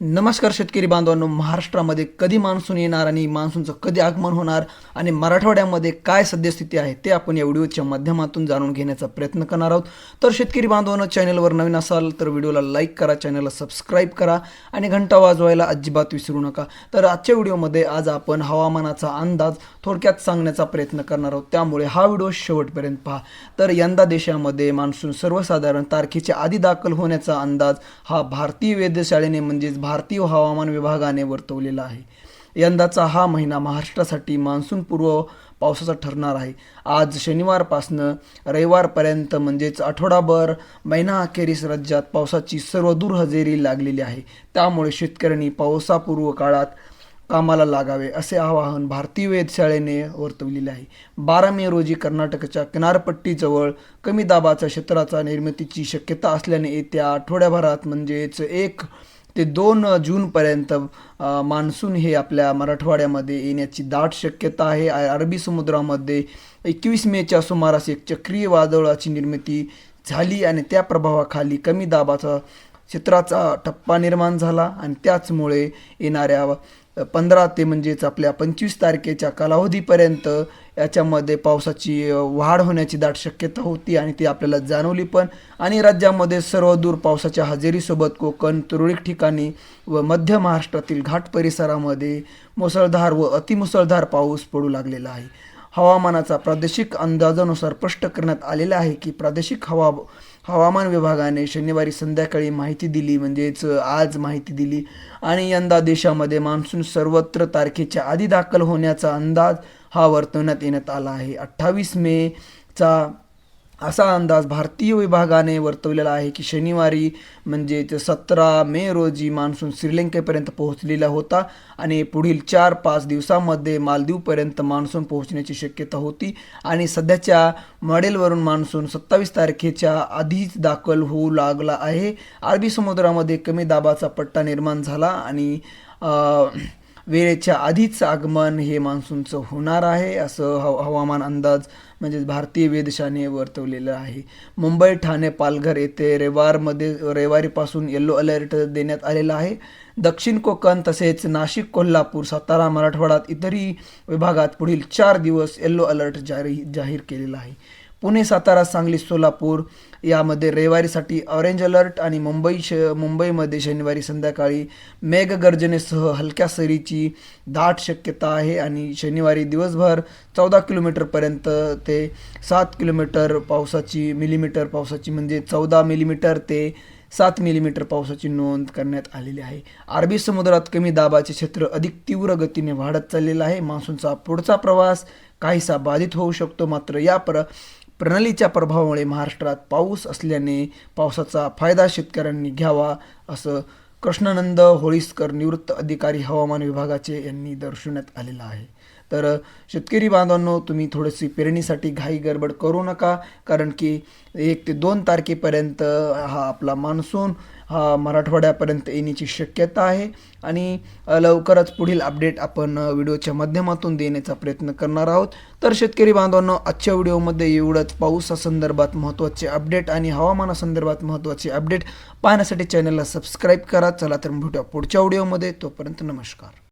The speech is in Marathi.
नमस्कार शेतकरी बांधवांनो महाराष्ट्रामध्ये कधी मान्सून येणार आणि मान्सूनचं कधी आगमन होणार आणि मराठवाड्यामध्ये काय सद्यस्थिती आहे ते आपण या व्हिडिओच्या माध्यमातून जाणून घेण्याचा प्रयत्न करणार आहोत. तर शेतकरी बांधवांनो चॅनलवर नवीन असाल तर व्हिडिओला लाईक करा चॅनलला सबस्क्राईब करा आणि घंटा वाजवायला अजिबात विसरू नका. तर आजच्या व्हिडिओमध्ये आज आपण हवामानाचा अंदाज थोडक्यात सांगण्याचा प्रयत्न करणार आहोत. त्यामुळे हा व्हिडिओ शेवटपर्यंत पहा. तर यंदा देशामध्ये मान्सून सर्वसाधारण तारखेच्या आधी दाखल होण्याचा अंदाज हा भारतीय वेधशाळेने म्हणजेच भारतीय हवामान विभागाने वर्तवलेला आहे. यंदाचा हा महिना महाराष्ट्रासाठी मान्सूनपूर्व पावसाचा ठरणार आहे. आज शनिवारपासनं रविवारपर्यंत म्हणजेच आठवडाभर महिना अखेरीस राज्यात पावसाची सर्व दूर हजेरी लागलेली आहे. त्यामुळे शेतकऱ्यांनी पावसापूर्व काळात कामाला लागावे असे आवाहन भारतीय वेधशाळेने वर्तवलेले आहे. बारा मे रोजी कर्नाटकच्या किनारपट्टीजवळ कमी दाबाच्या क्षेत्राचा निर्मितीची शक्यता असल्याने येत्या आठवड्याभरात म्हणजेच एक ते दोन जूनपर्यंत मान्सून हे आपल्या मराठवाड्यामध्ये येण्याची दाट शक्यता आहे. अरबी समुद्रामध्ये एकवीस मेच्या सुमारास एक चक्रीय वादळाची निर्मिती झाली आणि त्या प्रभावाखाली कमी दाबाचा क्षेत्राचा टप्पा निर्माण झाला आणि त्याचमुळे येणाऱ्या पंधरा ते म्हणजेच आपल्या पंचवीस तारखेच्या कालावधीपर्यंत याच्यामध्ये पावसाची वाढ होण्याची दाट शक्यता होती आणि ती आपल्याला जाणवली पण. आणि राज्यामध्ये सर्वदूर पावसाच्या हजेरीसोबत कोकण तुरळक ठिकाणी व मध्य महाराष्ट्रातील घाट परिसरामध्ये मुसळधार व अतिमुसळधार पाऊस पडू लागलेला आहे. हवामानाचा प्रादेशिक अंदाजानुसार स्पष्ट करण्यात आलेला आहे की प्रादेशिक हवा हवामान विभागाने शनिवारी संध्याकाळी माहिती दिली म्हणजेच आज माहिती दिली. आणि यंदा देशामध्ये मान्सून सर्वत्र तारखेच्या आधी दाखल होण्याचा अंदाज हा वर्तवण्यात येण्यात आला आहे. अठ्ठावीस मेचा असा अंदाज भारतीय विभागाने वर्तवलेला आहे की शनिवारी म्हणजे ते सतरा मे रोजी मान्सून श्रीलंकेपर्यंत पोहोचलेला होता आणि पुढील चार पाच दिवसामध्ये मालदीवपर्यंत मान्सून पोहोचण्याची शक्यता होती आणि सध्याच्या मॉडेलवरून मान्सून सत्तावीस तारखेच्या आधीच दाखल होऊ लागला आहे. अरबी समुद्रामध्ये कमी दाबाचा पट्टा निर्माण झाला आणि वेळेच्या आधीच आगमन हे मान्सूनचं होणार आहे असं हव हवामान अंदाज म्हणजेच भारतीय वेधशाने वर्तवलेलं आहे. मुंबई ठाणे पालघर येथे रविवारमध्ये रविवारीपासून येल्लो अलर्ट देण्यात आलेला आहे. दक्षिण कोकण तसेच नाशिक कोल्हापूर सातारा मराठवाड्यात इतरही विभागात पुढील चार दिवस येल्लो अलर्ट जारी जाहीर केलेला आहे. पुणे सातारा सांगली सोलापूर यामध्ये रविवारीसाठी ऑरेंज अलर्ट आणि मुंबई श मुंबईमध्ये शनिवारी संध्याकाळी मेघगर्जनेसह हलक्या सरीची दाट शक्यता आहे आणि शनिवारी दिवसभर चौदा किलोमीटरपर्यंत ते सात किलोमीटर पावसाची मिलीमीटर पावसाची म्हणजे चौदा मिलीमीटर ते सात मिलीमीटर पावसाची नोंद करण्यात आलेली आहे. अरबी समुद्रात कमी दाबाचे क्षेत्र अधिक तीव्र गतीने वाढत चाललेलं आहे. मान्सूनचा पुढचा प्रवास काहीसा बाधित होऊ शकतो. मात्र या प्र प्रणालीच्या प्रभावामुळे महाराष्ट्रात पाऊस असल्याने पावसाचा फायदा शेतकऱ्यांनी घ्यावा असं कृष्णानंद होळीस्कर निवृत्त अधिकारी हवामान विभागाचे यांनी दर्शवण्यात आलेलं आहे. तर शेतकरी बांधवांनो तुम्ही थोडीशी पेरणीसाठी घाई गडबड करू नका कारण की एक ते दोन तारखेपर्यंत हा आपला मान्सून मराठवाड्यापर्यंत येण्याची शक्यता आहे. आणि लवकरच पुढील अपडेट आपण व्हिडिओच्या माध्यमातून देण्याचा प्रयत्न करणार आहोत. तर शेतकरी बांधवांनो आजच्या व्हिडिओमध्ये एवढंच. पावसासंदर्भात महत्त्वाचे अपडेट आणि हवामानासंदर्भात महत्त्वाचे अपडेट पाहण्यासाठी चॅनलला सबस्क्राईब करा. चला तर भेटूया पुढच्या व्हिडिओमध्ये. तोपर्यंत नमस्कार.